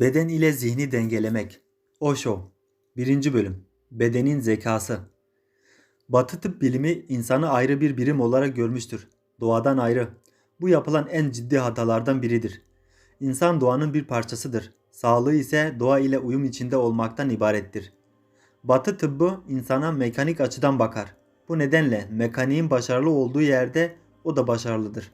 Beden ile zihni dengelemek. Osho 1. Bölüm Bedenin zekası. Batı tıp bilimi insanı ayrı bir birim olarak görmüştür. Doğadan ayrı. Bu yapılan en ciddi hatalardan biridir. İnsan doğanın bir parçasıdır. Sağlığı ise doğa ile uyum içinde olmaktan ibarettir. Batı tıbbı insana mekanik açıdan bakar. Bu nedenle mekaniğin başarılı olduğu yerde o da başarılıdır.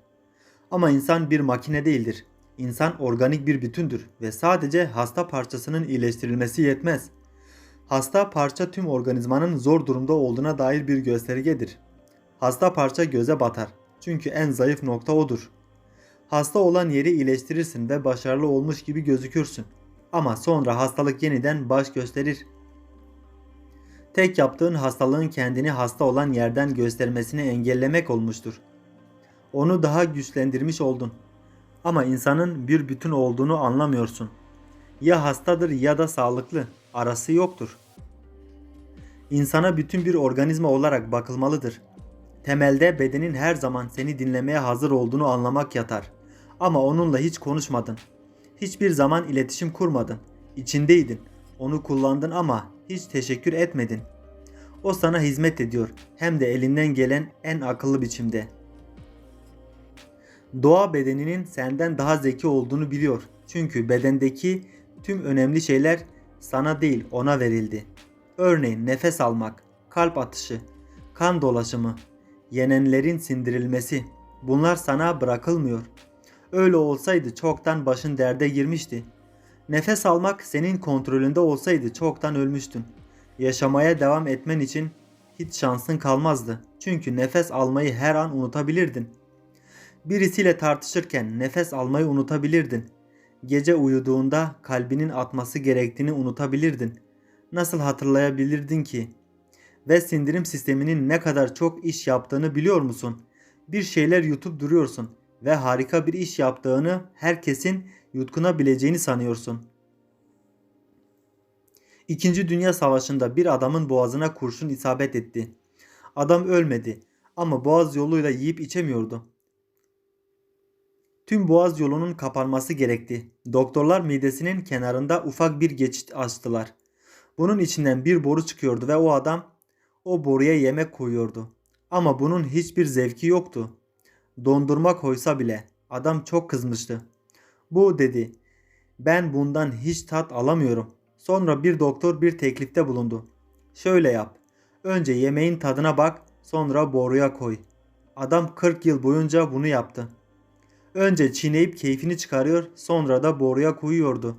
Ama insan bir makine değildir. İnsan organik bir bütündür ve sadece hasta parçasının iyileştirilmesi yetmez. Hasta parça tüm organizmanın zor durumda olduğuna dair bir göstergedir. Hasta parça göze batar. Çünkü en zayıf nokta odur. Hasta olan yeri iyileştirirsin ve başarılı olmuş gibi gözükürsün. Ama sonra hastalık yeniden baş gösterir. Tek yaptığın hastalığın kendini hasta olan yerden göstermesini engellemek olmuştur. Onu daha güçlendirmiş oldun. Ama insanın bir bütün olduğunu anlamıyorsun. Ya hastadır ya da sağlıklı. Arası yoktur. İnsana bütün bir organizma olarak bakılmalıdır. Temelde bedenin her zaman seni dinlemeye hazır olduğunu anlamak yatar. Ama onunla hiç konuşmadın. Hiçbir zaman iletişim kurmadın. İçindeydin. Onu kullandın ama hiç teşekkür etmedin. O sana hizmet ediyor hem de elinden gelen en akıllı biçimde. Doğa bedeninin senden daha zeki olduğunu biliyor. Çünkü bedendeki tüm önemli şeyler sana değil ona verildi. Örneğin nefes almak, kalp atışı, kan dolaşımı, yenenlerin sindirilmesi. Bunlar sana bırakılmıyor. Öyle olsaydı çoktan başın derde girmişti. Nefes almak senin kontrolünde olsaydı çoktan ölmüştün. Yaşamaya devam etmen için hiç şansın kalmazdı. Çünkü nefes almayı her an unutabilirdin. Birisiyle tartışırken nefes almayı unutabilirdin. Gece uyuduğunda kalbinin atması gerektiğini unutabilirdin. Nasıl hatırlayabilirdin ki? Ve sindirim sisteminin ne kadar çok iş yaptığını biliyor musun? Bir şeyler yutup duruyorsun ve harika bir iş yaptığını herkesin yutkunabileceğini sanıyorsun. İkinci Dünya Savaşı'nda bir adamın boğazına kurşun isabet etti. Adam ölmedi ama boğaz yoluyla yiyip içemiyordu. Tüm boğaz yolunun kapanması gerekti. Doktorlar midesinin kenarında ufak bir geçit açtılar. Bunun içinden bir boru çıkıyordu ve o adam o boruya yemek koyuyordu. Ama bunun hiçbir zevki yoktu. Dondurma koysa bile adam çok kızmıştı. Bu dedi. Ben bundan hiç tat alamıyorum. Sonra bir doktor bir teklifte bulundu. Şöyle yap. Önce yemeğin tadına bak, sonra boruya koy. Adam 40 yıl boyunca bunu yaptı. Önce çiğneyip keyfini çıkarıyor, sonra da boruya koyuyordu.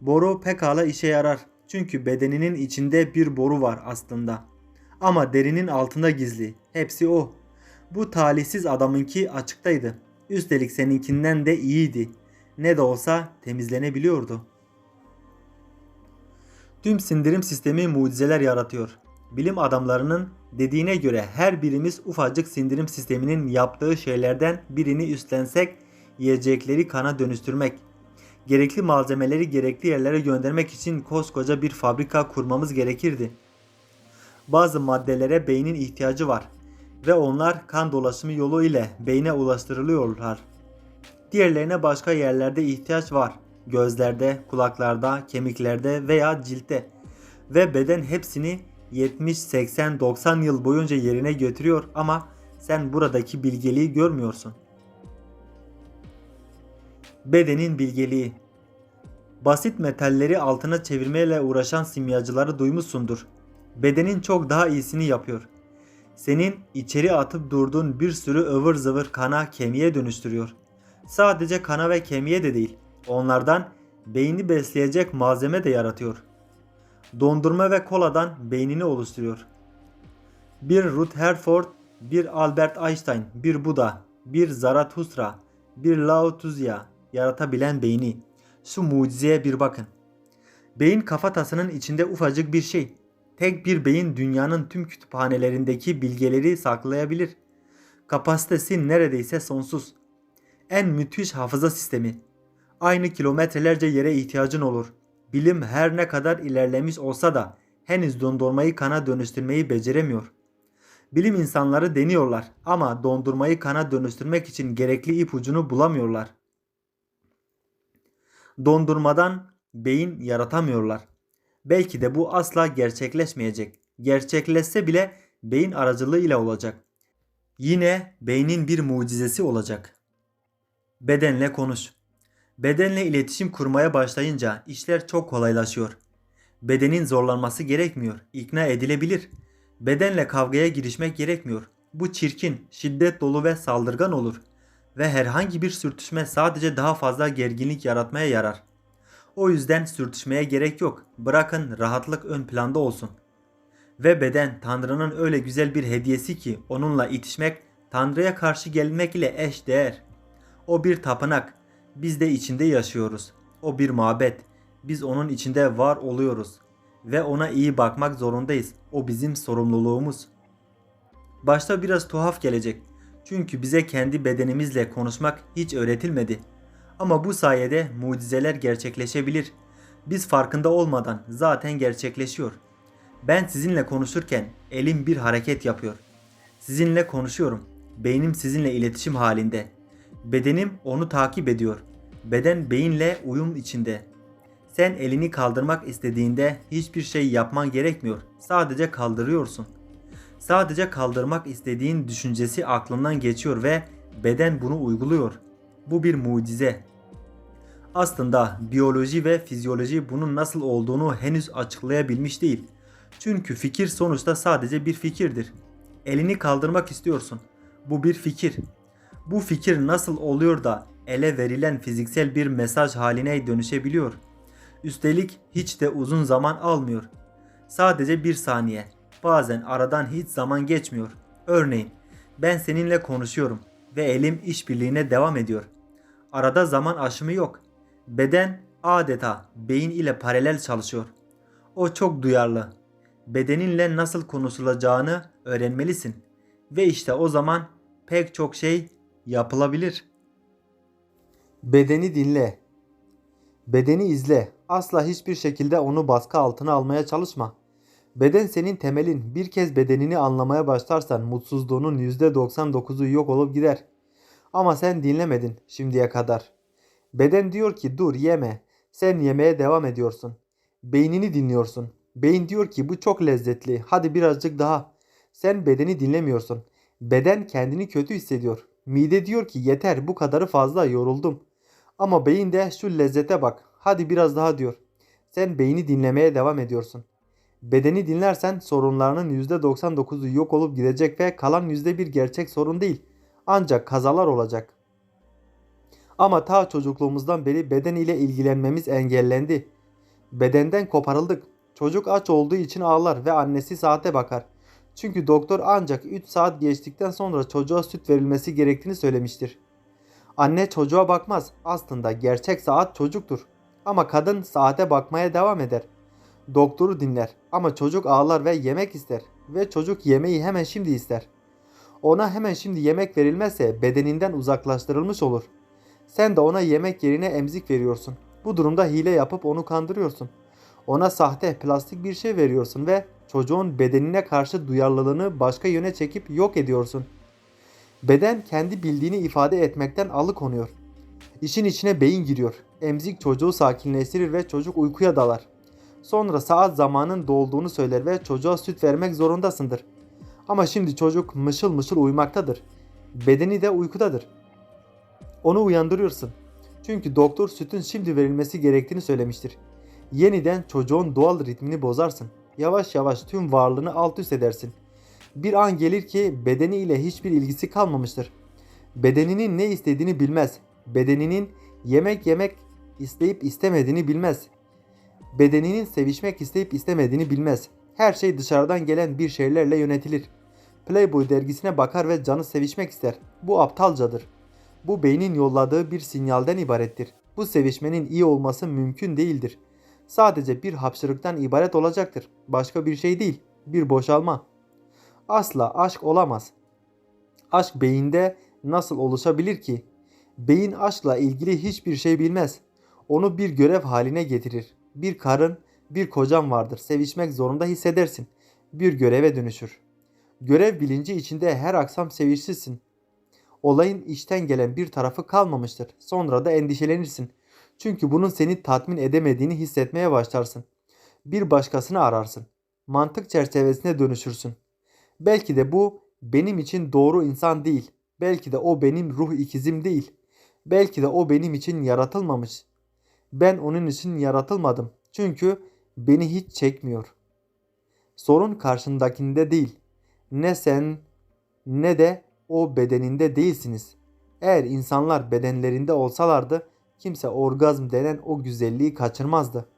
Boru pekala işe yarar. Çünkü bedeninin içinde bir boru var aslında. Ama derinin altında gizli. Hepsi o. Bu talihsiz adamınki açıktaydı. Üstelik seninkinden de iyiydi. Ne de olsa temizlenebiliyordu. Tüm sindirim sistemi mucizeler yaratıyor. Bilim adamlarının dediğine göre her birimiz ufacık sindirim sisteminin yaptığı şeylerden birini üstlensek yiyecekleri kana dönüştürmek, gerekli malzemeleri gerekli yerlere göndermek için koskoca bir fabrika kurmamız gerekirdi. Bazı maddelere beynin ihtiyacı var ve onlar kan dolaşımı yolu ile beyne ulaştırılıyorlar. Diğerlerine başka yerlerde ihtiyaç var. Gözlerde, kulaklarda, kemiklerde veya ciltte. Ve beden hepsini 70, 80, 90 yıl boyunca yerine götürüyor ama sen buradaki bilgeliği görmüyorsun. Bedenin bilgeliği Basit metalleri altına çevirmeyle uğraşan simyacıları duymuşsundur. Bedenin çok daha iyisini yapıyor. Senin içeri atıp durduğun bir sürü ıvır zıvır kana kemiğe dönüştürüyor. Sadece kana ve kemiğe de değil. Onlardan beyni besleyecek malzeme de yaratıyor. Dondurma ve koladan beynini oluşturuyor. Bir Rutherford, bir Albert Einstein, bir Buda, bir Zarathustra, bir Lao Tzu'ya yaratabilen beyni. Şu mucizeye bir bakın. Beyin kafatasının içinde ufacık bir şey. Tek bir beyin dünyanın tüm kütüphanelerindeki bilgeleri saklayabilir. Kapasitesi neredeyse sonsuz. En müthiş hafıza sistemi. Aynı kilometrelerce yere ihtiyacın olur. Bilim her ne kadar ilerlemiş olsa da henüz dondurmayı kana dönüştürmeyi beceremiyor. Bilim insanları deniyorlar ama dondurmayı kana dönüştürmek için gerekli ipucunu bulamıyorlar. Dondurmadan beyin yaratamıyorlar. Belki de bu asla gerçekleşmeyecek. Gerçekleşse bile beyin aracılığıyla olacak. Yine beynin bir mucizesi olacak. Bedenle konuş. Bedenle iletişim kurmaya başlayınca işler çok kolaylaşıyor. Bedenin zorlanması gerekmiyor, ikna edilebilir. Bedenle kavgaya girişmek gerekmiyor. Bu çirkin, şiddet dolu ve saldırgan olur ve herhangi bir sürtüşme sadece daha fazla gerginlik yaratmaya yarar. O yüzden sürtüşmeye gerek yok. Bırakın rahatlık ön planda olsun. Ve beden Tanrı'nın öyle güzel bir hediyesi ki onunla itişmek Tanrı'ya karşı gelmek ile eş değer. O bir tapınak. Biz de içinde yaşıyoruz. O bir mabet. Biz onun içinde var oluyoruz. Ve ona iyi bakmak zorundayız. O bizim sorumluluğumuz. Başta biraz tuhaf gelecek. Çünkü bize kendi bedenimizle konuşmak hiç öğretilmedi. Ama bu sayede mucizeler gerçekleşebilir. Biz farkında olmadan zaten gerçekleşiyor. Ben sizinle konuşurken elim bir hareket yapıyor. Sizinle konuşuyorum. Beynim sizinle iletişim halinde. Bedenim onu takip ediyor. Beden beyinle uyum içinde. Sen elini kaldırmak istediğinde hiçbir şey yapman gerekmiyor. Sadece kaldırıyorsun. Sadece kaldırmak istediğin düşüncesi aklından geçiyor ve beden bunu uyguluyor. Bu bir mucize. Aslında biyoloji ve fizyoloji bunun nasıl olduğunu henüz açıklayabilmiş değil. Çünkü fikir sonuçta sadece bir fikirdir. Elini kaldırmak istiyorsun. Bu bir fikir. Bu fikir nasıl oluyor da ele verilen fiziksel bir mesaj haline dönüşebiliyor? Üstelik hiç de uzun zaman almıyor. Sadece bir saniye. Bazen aradan hiç zaman geçmiyor. Örneğin ben seninle konuşuyorum ve elim işbirliğine devam ediyor. Arada zaman aşımı yok. Beden adeta beyin ile paralel çalışıyor. O çok duyarlı. Bedeninle nasıl konuşulacağını öğrenmelisin. Ve işte o zaman pek çok şey yapılabilir. Bedeni dinle. Bedeni izle. Asla hiçbir şekilde onu baskı altına almaya çalışma. Beden senin temelin. Bir kez bedenini anlamaya başlarsan mutsuzluğunun %99'u yok olup gider. Ama sen dinlemedin şimdiye kadar. Beden diyor ki dur yeme. Sen yemeye devam ediyorsun. Beynini dinliyorsun. Beyin diyor ki bu çok lezzetli. Hadi birazcık daha. Sen bedeni dinlemiyorsun. Beden kendini kötü hissediyor. Mide diyor ki yeter bu kadarı fazla yoruldum. Ama beyin de şu lezzete bak. Hadi biraz daha diyor. Sen beyni dinlemeye devam ediyorsun. Bedeni dinlersen sorunlarının %99'u yok olup gidecek ve kalan %1 gerçek sorun değil. Ancak kazalar olacak. Ama ta çocukluğumuzdan beri beden ile ilgilenmemiz engellendi. Bedenden koparıldık. Çocuk aç olduğu için ağlar ve annesi saate bakar. Çünkü doktor ancak 3 saat geçtikten sonra çocuğa süt verilmesi gerektiğini söylemiştir. Anne çocuğa bakmaz. Aslında gerçek saat çocuktur. Ama kadın saate bakmaya devam eder. Doktoru dinler ama çocuk ağlar ve yemek ister ve çocuk yemeği hemen şimdi ister. Ona hemen şimdi yemek verilmezse bedeninden uzaklaştırılmış olur. Sen de ona yemek yerine emzik veriyorsun. Bu durumda hile yapıp onu kandırıyorsun. Ona sahte, plastik bir şey veriyorsun ve çocuğun bedenine karşı duyarlılığını başka yöne çekip yok ediyorsun. Beden kendi bildiğini ifade etmekten alıkonuyor. İşin içine beyin giriyor. Emzik çocuğu sakinleştirir ve çocuk uykuya dalar. Sonra saat zamanın dolduğunu söyler ve çocuğa süt vermek zorundasındır. Ama şimdi çocuk mışıl mışıl uyumaktadır. Bedeni de uykudadır. Onu uyandırıyorsun. Çünkü doktor sütün şimdi verilmesi gerektiğini söylemiştir. Yeniden çocuğun doğal ritmini bozarsın. Yavaş yavaş tüm varlığını alt üst edersin. Bir an gelir ki bedeniyle hiçbir ilgisi kalmamıştır. Bedeninin ne istediğini bilmez. Bedeninin yemek yemek isteyip istemediğini bilmez. Bedeninin sevişmek isteyip istemediğini bilmez. Her şey dışarıdan gelen bir şeylerle yönetilir. Playboy dergisine bakar ve canı sevişmek ister. Bu aptalcadır. Bu beynin yolladığı bir sinyalden ibarettir. Bu sevişmenin iyi olması mümkün değildir. Sadece bir hapşırıktan ibaret olacaktır. Başka bir şey değil. Bir boşalma. Asla aşk olamaz. Aşk beyinde nasıl oluşabilir ki? Beyin aşkla ilgili hiçbir şey bilmez. Onu bir görev haline getirir. Bir karın, bir kocan vardır. Sevişmek zorunda hissedersin. Bir göreve dönüşür. Görev bilinci içinde her akşam sevişirsin. Olayın içten gelen bir tarafı kalmamıştır. Sonra da endişelenirsin. Çünkü bunun seni tatmin edemediğini hissetmeye başlarsın. Bir başkasını ararsın. Mantık çerçevesine dönüşürsün. Belki de bu benim için doğru insan değil. Belki de o benim ruh ikizim değil. Belki de o benim için yaratılmamış. Ben onun için yaratılmadım. Çünkü beni hiç çekmiyor. Sorun karşındakinde değil. Ne sen ne de o bedeninde değilsiniz. Eğer insanlar bedenlerinde olsalardı kimse orgazm denen o güzelliği kaçırmazdı.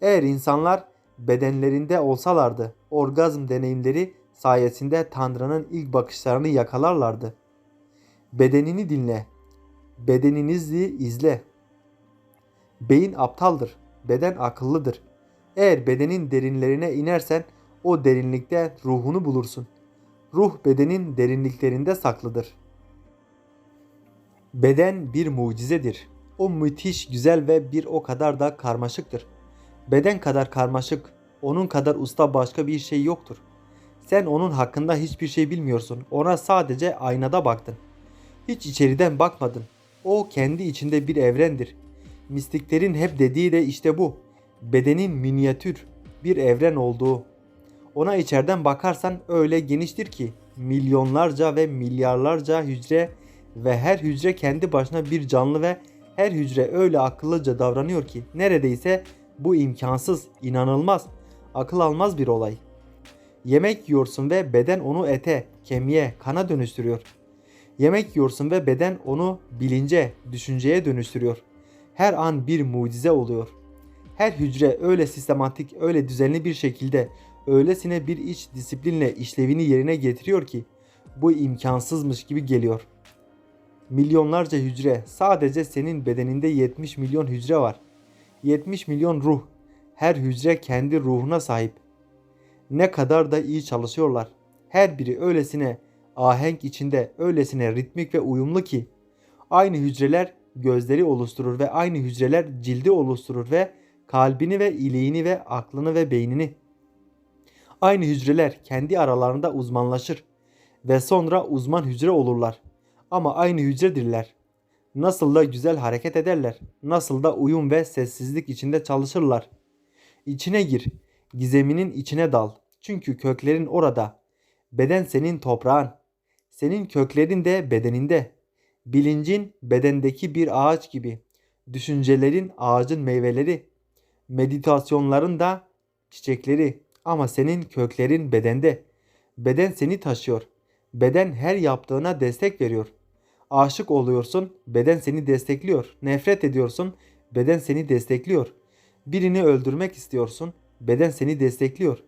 Eğer insanlar bedenlerinde olsalardı orgazm deneyimleri sayesinde Tanrı'nın ilk bakışlarını yakalarlardı. Bedenini dinle. Bedeninizi izle. Beyin aptaldır. Beden akıllıdır. Eğer bedenin derinlerine inersen o derinlikte ruhunu bulursun. Ruh bedenin derinliklerinde saklıdır. Beden bir mucizedir. O müthiş güzel ve bir o kadar da karmaşıktır. Beden kadar karmaşık, onun kadar usta başka bir şey yoktur. Sen onun hakkında hiçbir şey bilmiyorsun. Ona sadece aynada baktın. Hiç içeriden bakmadın. O kendi içinde bir evrendir. Mistiklerin hep dediği de işte bu. Bedenin minyatür bir evren olduğu. Ona içeriden bakarsan öyle geniştir ki milyonlarca ve milyarlarca hücre ve her hücre kendi başına bir canlı ve her hücre öyle akıllıca davranıyor ki neredeyse bu imkansız, inanılmaz, akıl almaz bir olay. Yemek yiyorsun ve beden onu ete, kemiğe, kana dönüştürüyor. Yemek yiyorsun ve beden onu bilince, düşünceye dönüştürüyor. Her an bir mucize oluyor. Her hücre öyle sistematik, öyle düzenli bir şekilde, öylesine bir iç disiplinle işlevini yerine getiriyor ki bu imkansızmış gibi geliyor. Milyonlarca hücre, sadece senin bedeninde 70 milyon hücre var. 70 milyon ruh. Her hücre kendi ruhuna sahip. Ne kadar da iyi çalışıyorlar. Her biri öylesine ahenk içinde, öylesine ritmik ve uyumlu ki aynı hücreler gözleri oluşturur ve aynı hücreler cildi oluşturur ve kalbini ve iliğini ve aklını ve beynini. Aynı hücreler kendi aralarında uzmanlaşır ve sonra uzman hücre olurlar. Ama aynı hücredirler. Nasıl da güzel hareket ederler. Nasıl da uyum ve sessizlik içinde çalışırlar. İçine gir. Gizeminin içine dal. Çünkü köklerin orada. Beden senin toprağın. Senin köklerin de bedeninde. Bilincin bedendeki bir ağaç gibi. Düşüncelerin ağacın meyveleri. Meditasyonların da çiçekleri. Ama senin köklerin bedende. Beden seni taşıyor. Beden her yaptığına destek veriyor. Aşık oluyorsun, beden seni destekliyor. Nefret ediyorsun, beden seni destekliyor. Birini öldürmek istiyorsun, beden seni destekliyor.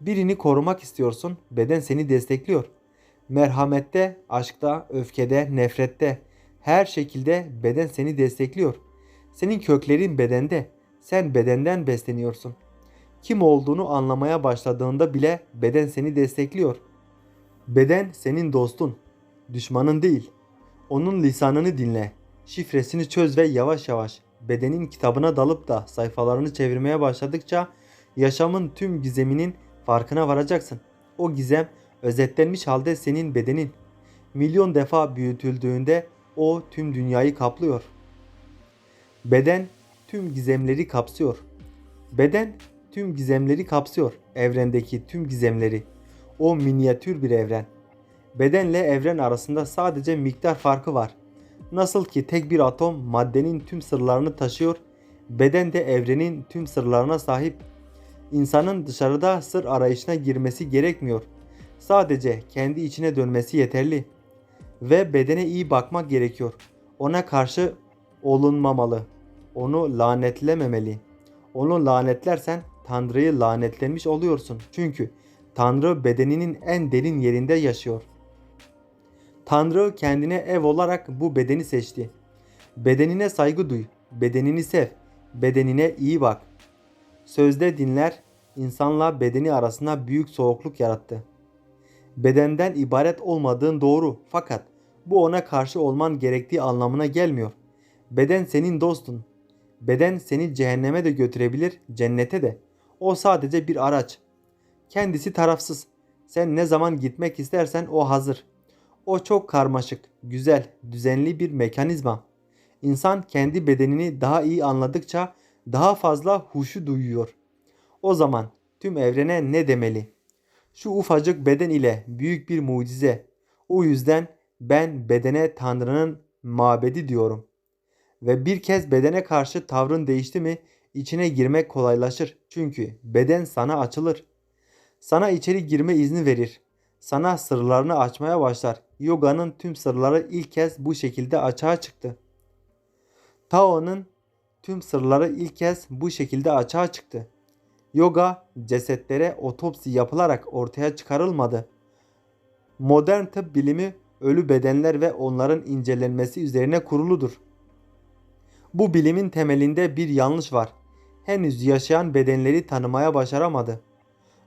Birini korumak istiyorsun, beden seni destekliyor. Merhamette, aşkta, öfkede, nefrette, her şekilde beden seni destekliyor. Senin köklerin bedende. Sen bedenden besleniyorsun. Kim olduğunu anlamaya başladığında bile beden seni destekliyor. Beden senin dostun, düşmanın değil. Onun lisanını dinle, şifresini çöz ve yavaş yavaş bedenin kitabına dalıp da sayfalarını çevirmeye başladıkça yaşamın tüm gizeminin farkına varacaksın. O gizem özetlenmiş halde senin bedenin. Milyon defa büyütüldüğünde o tüm dünyayı kaplıyor. Beden tüm gizemleri kapsıyor. Beden tüm gizemleri kapsıyor. Evrendeki tüm gizemleri. O minyatür bir evren. Bedenle evren arasında sadece miktar farkı var. Nasıl ki tek bir atom maddenin tüm sırlarını taşıyor, beden de evrenin tüm sırlarına sahip. İnsanın dışarıda sır arayışına girmesi gerekmiyor. Sadece kendi içine dönmesi yeterli. Ve bedene iyi bakmak gerekiyor. Ona karşı olunmamalı. Onu lanetlememeli. Onu lanetlersen Tanrı'yı lanetlemiş oluyorsun. Çünkü Tanrı bedeninin en derin yerinde yaşıyor. Tanrı kendine ev olarak bu bedeni seçti. Bedenine saygı duy, bedenini sev, bedenine iyi bak. Sözde dinler insanla bedeni arasında büyük soğukluk yarattı. Bedenden ibaret olmadığın doğru fakat bu ona karşı olman gerektiği anlamına gelmiyor. Beden senin dostun. Beden seni cehenneme de götürebilir, cennete de. O sadece bir araç. Kendisi tarafsız. Sen ne zaman gitmek istersen o hazır. O çok karmaşık, güzel, düzenli bir mekanizma. İnsan kendi bedenini daha iyi anladıkça daha fazla huşu duyuyor. O zaman tüm evrene ne demeli? Şu ufacık beden ile büyük bir mucize. O yüzden ben bedene Tanrı'nın mabedi diyorum. Ve bir kez bedene karşı tavrın değişti mi içine girmek kolaylaşır. Çünkü beden sana açılır. Sana içeri girme izni verir. Sana sırlarını açmaya başlar. Yoga'nın tüm sırları ilk kez bu şekilde açığa çıktı. Tao'nun tüm sırları ilk kez bu şekilde açığa çıktı. Yoga cesetlere otopsi yapılarak ortaya çıkarılmadı. Modern tıp bilimi ölü bedenler ve onların incelenmesi üzerine kuruludur. Bu bilimin temelinde bir yanlış var. Henüz yaşayan bedenleri tanımaya başaramadı.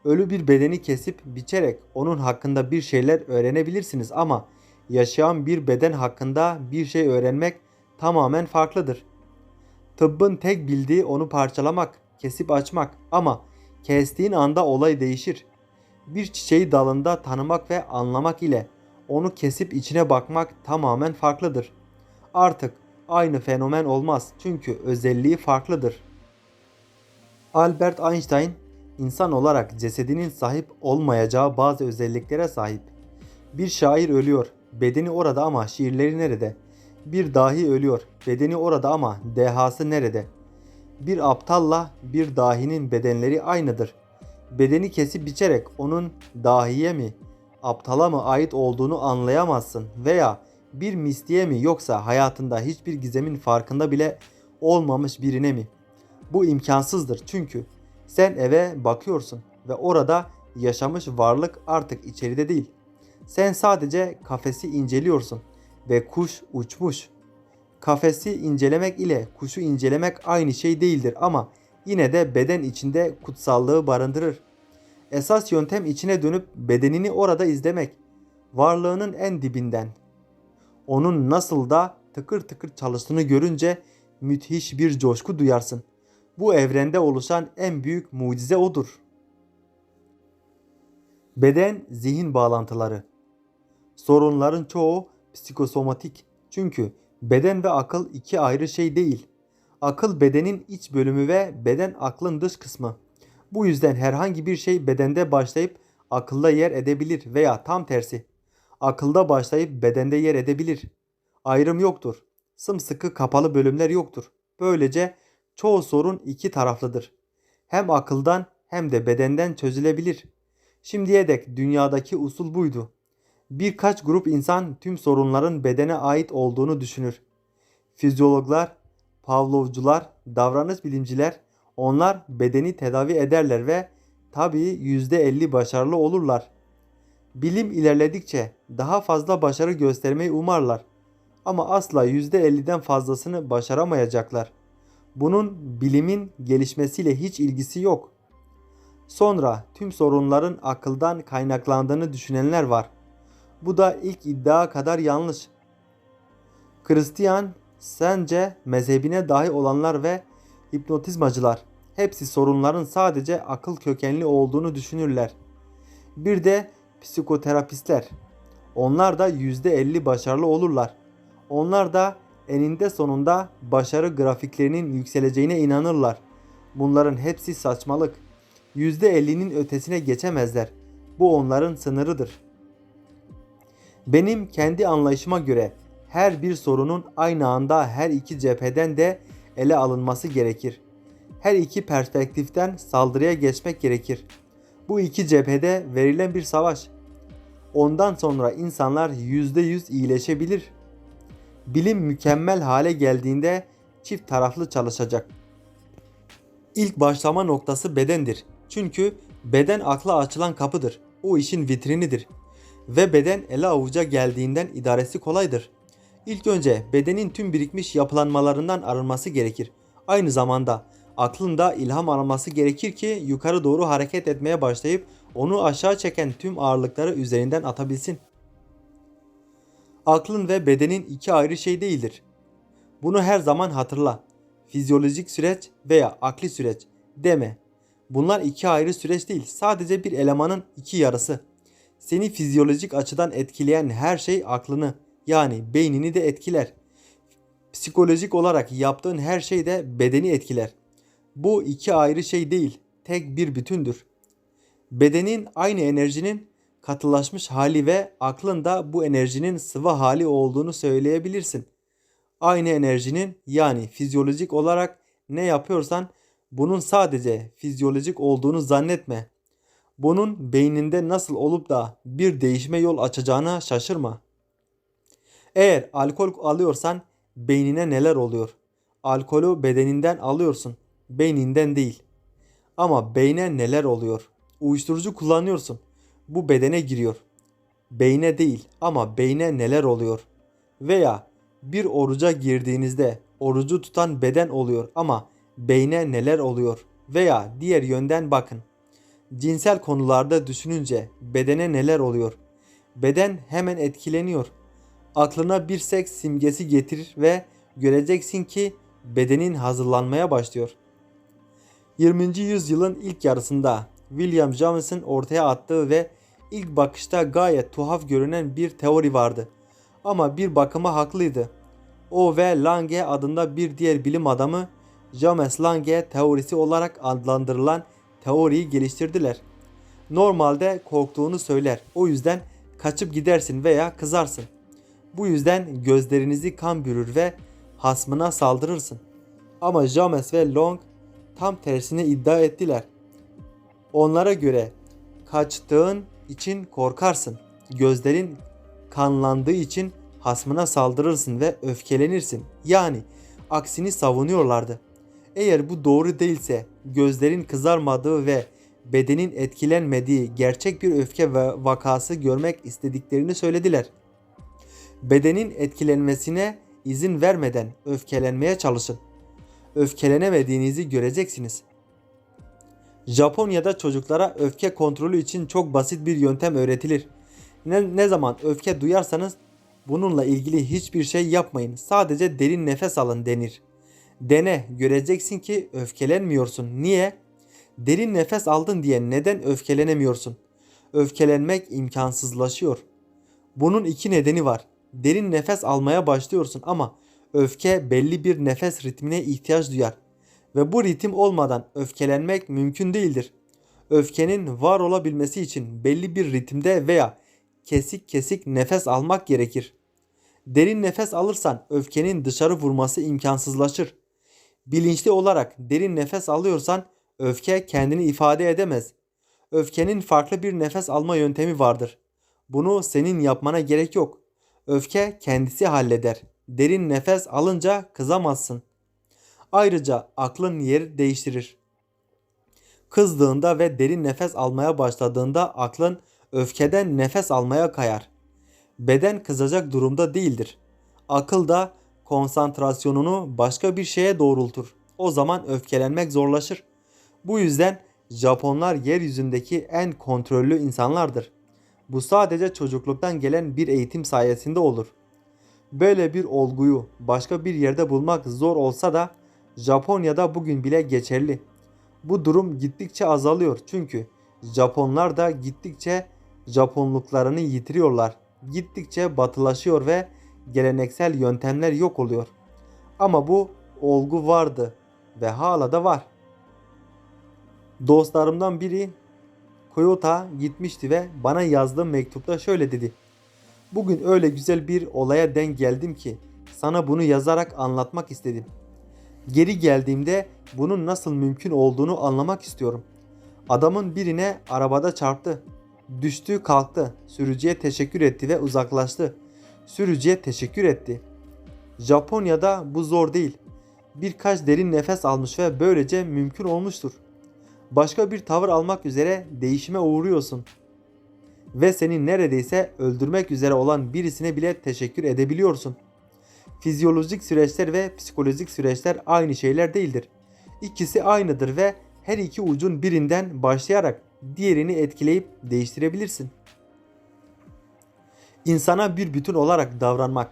Ölü bir bedeni kesip biçerek onun hakkında bir şeyler öğrenebilirsiniz ama yaşayan bir beden hakkında bir şey öğrenmek tamamen farklıdır. Tıbbın tek bildiği onu parçalamak, kesip açmak ama kestiğin anda olay değişir. Bir çiçeği dalında tanımak ve anlamak ile onu kesip içine bakmak tamamen farklıdır. Artık aynı fenomen olmaz çünkü özelliği farklıdır. Albert Einstein insan olarak cesedinin sahip olmayacağı bazı özelliklere sahip. Bir şair ölüyor, bedeni orada ama şiirleri nerede? Bir dahi ölüyor, bedeni orada ama dehası nerede? Bir aptalla bir dahinin bedenleri aynıdır. Bedeni kesip biçerek onun dahiye mi, aptala mı ait olduğunu anlayamazsın veya bir mistiğe mi yoksa hayatında hiçbir gizemin farkında bile olmamış birine mi? Bu imkansızdır çünkü sen eve bakıyorsun ve orada yaşamış varlık artık içeride değil. Sen sadece kafesi inceliyorsun ve kuş uçmuş. Kafesi incelemek ile kuşu incelemek aynı şey değildir ama yine de beden içinde kutsallığı barındırır. Esas yöntem içine dönüp bedenini orada izlemek. Varlığının en dibinden. Onun nasıl da tıkır tıkır çalıştığını görünce müthiş bir coşku duyarsın. Bu evrende oluşan en büyük mucize odur. Beden zihin bağlantıları. Sorunların çoğu psikosomatik. Çünkü beden ve akıl iki ayrı şey değil. Akıl bedenin iç bölümü ve beden aklın dış kısmı. Bu yüzden herhangi bir şey bedende başlayıp akılda yer edebilir veya tam tersi. Akılda başlayıp bedende yer edebilir. Ayrım yoktur. Sımsıkı kapalı bölümler yoktur. Böylece çoğu sorun iki taraflıdır. Hem akıldan hem de bedenden çözülebilir. Şimdiye dek dünyadaki usul buydu. Birkaç grup insan tüm sorunların bedene ait olduğunu düşünür. Fizyologlar, Pavlovcular, davranış bilimciler onlar bedeni tedavi ederler ve tabii %50 başarılı olurlar. Bilim ilerledikçe daha fazla başarı göstermeyi umarlar. Ama asla %50'den fazlasını başaramayacaklar. Bunun bilimin gelişmesiyle hiç ilgisi yok. Sonra tüm sorunların akıldan kaynaklandığını düşünenler var. Bu da ilk iddia kadar yanlış. Hristiyan, sence mezhebine dahi olanlar ve hipnotizmacılar hepsi sorunların sadece akıl kökenli olduğunu düşünürler. Bir de psikoterapistler. Onlar da %50 başarılı olurlar. Onlar da eninde sonunda başarı grafiklerinin yükseleceğine inanırlar. Bunların hepsi saçmalık. %50'nin ötesine geçemezler. Bu onların sınırıdır. Benim kendi anlayışıma göre her bir sorunun aynı anda her iki cepheden de ele alınması gerekir. Her iki perspektiften saldırıya geçmek gerekir. Bu iki cephede verilen bir savaş. Ondan sonra insanlar %100 iyileşebilir. Bilim mükemmel hale geldiğinde çift taraflı çalışacak. İlk başlama noktası bedendir. Çünkü beden akla açılan kapıdır. O işin vitrinidir. Ve beden ele avuca geldiğinden idaresi kolaydır. İlk önce bedenin tüm birikmiş yapılanmalarından arınması gerekir. Aynı zamanda aklın da ilham alması gerekir ki yukarı doğru hareket etmeye başlayıp onu aşağı çeken tüm ağırlıkları üzerinden atabilsin. Aklın ve bedenin iki ayrı şey değildir. Bunu her zaman hatırla. Fizyolojik süreç veya akli süreç deme. Bunlar iki ayrı süreç değil. Sadece bir elemanın iki yarısı. Seni fizyolojik açıdan etkileyen her şey aklını yani beynini de etkiler. Psikolojik olarak yaptığın her şey de bedeni etkiler. Bu iki ayrı şey değil, tek bir bütündür. Bedenin aynı enerjinin katılaşmış hali ve aklın da bu enerjinin sıvı hali olduğunu söyleyebilirsin. Aynı enerjinin yani fizyolojik olarak ne yapıyorsan bunun sadece fizyolojik olduğunu zannetme. Bunun beyninde nasıl olup da bir değişme yol açacağına şaşırma. Eğer alkol alıyorsan beynine neler oluyor? Alkolü bedeninden alıyorsun, beyninden değil. Ama beyne neler oluyor? Uyuşturucu kullanıyorsun. Bu bedene giriyor. Beyne değil ama beyne neler oluyor? Veya bir oruca girdiğinizde orucu tutan beden oluyor ama beyne neler oluyor? Veya diğer yönden bakın. Cinsel konularda düşününce bedene neler oluyor? Beden hemen etkileniyor. Aklına bir seks simgesi getirir ve göreceksin ki bedenin hazırlanmaya başlıyor. 20. yüzyılın ilk yarısında William James'in ortaya attığı ve ilk bakışta gayet tuhaf görünen bir teori vardı. Ama bir bakıma haklıydı. O ve Lange adında bir diğer bilim adamı James-Lange teorisi olarak adlandırılan teoriyi geliştirdiler. Normalde korktuğunu söyler. O yüzden kaçıp gidersin veya kızarsın. Bu yüzden gözlerinizi kan bürür ve hasmına saldırırsın. Ama James ve Long tam tersini iddia ettiler. Onlara göre kaçtığın için korkarsın. Gözlerin kanlandığı için hasmına saldırırsın ve öfkelenirsin. Yani aksini savunuyorlardı. Eğer bu doğru değilse gözlerin kızarmadığı ve bedenin etkilenmediği gerçek bir öfke ve vakası görmek istediklerini söylediler. Bedenin etkilenmesine izin vermeden öfkelenmeye çalışın. Öfkelenemediğinizi göreceksiniz. Japonya'da çocuklara öfke kontrolü için çok basit bir yöntem öğretilir. Ne, ne zaman öfke duyarsanız bununla ilgili hiçbir şey yapmayın. Sadece derin nefes alın denir. Dene göreceksin ki öfkelenmiyorsun. Niye? Derin nefes aldın diye neden öfkelenemiyorsun? Öfkelenmek imkansızlaşıyor. Bunun iki nedeni var. Derin nefes almaya başlıyorsun ama öfke belli bir nefes ritmine ihtiyaç duyar ve bu ritim olmadan öfkelenmek mümkün değildir. Öfkenin var olabilmesi için belli bir ritimde veya kesik kesik nefes almak gerekir. Derin nefes alırsan öfkenin dışarı vurması imkansızlaşır. Bilinçli olarak derin nefes alıyorsan öfke kendini ifade edemez. Öfkenin farklı bir nefes alma yöntemi vardır. Bunu senin yapmana gerek yok. Öfke kendisi halleder. Derin nefes alınca kızamazsın. Ayrıca aklın yer değiştirir. Kızdığında ve derin nefes almaya başladığında aklın öfkeden nefes almaya kayar. Beden kızacak durumda değildir. Akıl da konsantrasyonunu başka bir şeye doğrultur. O zaman öfkelenmek zorlaşır. Bu yüzden Japonlar yeryüzündeki en kontrollü insanlardır. Bu sadece çocukluktan gelen bir eğitim sayesinde olur. Böyle bir olguyu başka bir yerde bulmak zor olsa da Japonya'da bugün bile geçerli. Bu durum gittikçe azalıyor çünkü Japonlar da gittikçe Japonluklarını yitiriyorlar. Gittikçe batılaşıyor ve geleneksel yöntemler yok oluyor. Ama bu olgu vardı ve hala da var. Dostlarımdan biri Kyoto'ya gitmişti ve bana yazdığı mektupta şöyle dedi. Bugün öyle güzel bir olaya denk geldim ki sana bunu yazarak anlatmak istedim. Geri geldiğimde bunun nasıl mümkün olduğunu anlamak istiyorum. Adamın birine arabada çarptı. Düştü kalktı. Sürücüye teşekkür etti ve uzaklaştı. Sürücüye teşekkür etti. Japonya'da bu zor değil. Birkaç derin nefes almış ve böylece mümkün olmuştur. Başka bir tavır almak üzere değişime uğruyorsun. Ve seni neredeyse öldürmek üzere olan birisine bile teşekkür edebiliyorsun. Fizyolojik süreçler ve psikolojik süreçler aynı şeyler değildir. İkisi aynıdır ve her iki ucun birinden başlayarak diğerini etkileyip değiştirebilirsin. İnsana bir bütün olarak davranmak.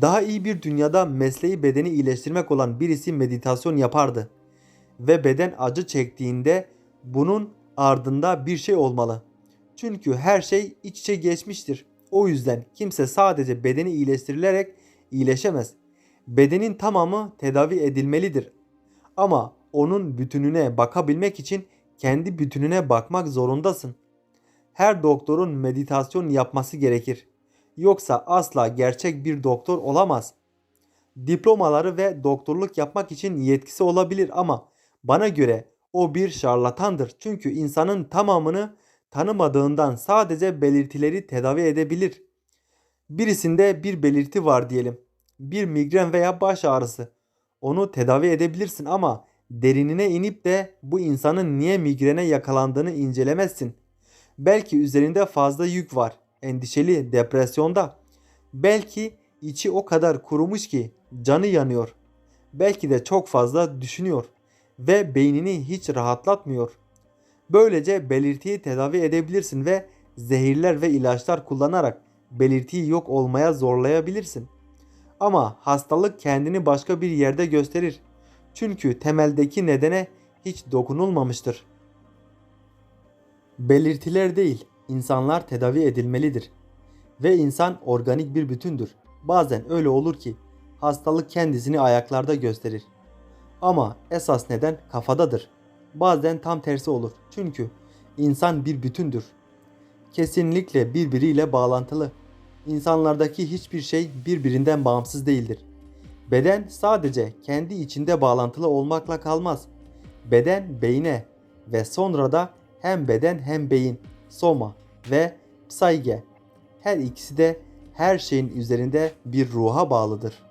Daha iyi bir dünyada mesleği bedeni iyileştirmek olan birisi meditasyon yapardı. Ve beden acı çektiğinde bunun ardında bir şey olmalı. Çünkü her şey iç içe geçmiştir. O yüzden kimse sadece bedeni iyileştirilerek iyileşemez. Bedenin tamamı tedavi edilmelidir. Ama onun bütününe bakabilmek için kendi bütününe bakmak zorundasın. Her doktorun meditasyon yapması gerekir. Yoksa asla gerçek bir doktor olamaz. Diplomaları ve doktorluk yapmak için yetkisi olabilir ama bana göre o bir şarlatandır. Çünkü insanın tamamını tanımadığından sadece belirtileri tedavi edebilir. Birisinde bir belirti var diyelim. Bir migren veya baş ağrısı. Onu tedavi edebilirsin ama derinine inip de bu insanın niye migrene yakalandığını incelemezsin. Belki üzerinde fazla yük var. Endişeli, depresyonda. Belki içi o kadar kurumuş ki canı yanıyor. Belki de çok fazla düşünüyor ve beynini hiç rahatlatmıyor. Böylece belirtiyi tedavi edebilirsin ve zehirler ve ilaçlar kullanarak belirtiyi yok olmaya zorlayabilirsin. Ama hastalık kendini başka bir yerde gösterir. Çünkü temeldeki nedene hiç dokunulmamıştır. Belirtiler değil, insanlar tedavi edilmelidir. Ve insan organik bir bütündür. Bazen öyle olur ki hastalık kendisini ayaklarda gösterir. Ama esas neden kafadadır. Bazen tam tersi olur. Çünkü insan bir bütündür. Kesinlikle birbiriyle bağlantılı. İnsanlardaki hiçbir şey birbirinden bağımsız değildir. Beden sadece kendi içinde bağlantılı olmakla kalmaz. Beden beyne ve sonra da hem beden hem beyin, soma ve psaige. Her ikisi de her şeyin üzerinde bir ruha bağlıdır.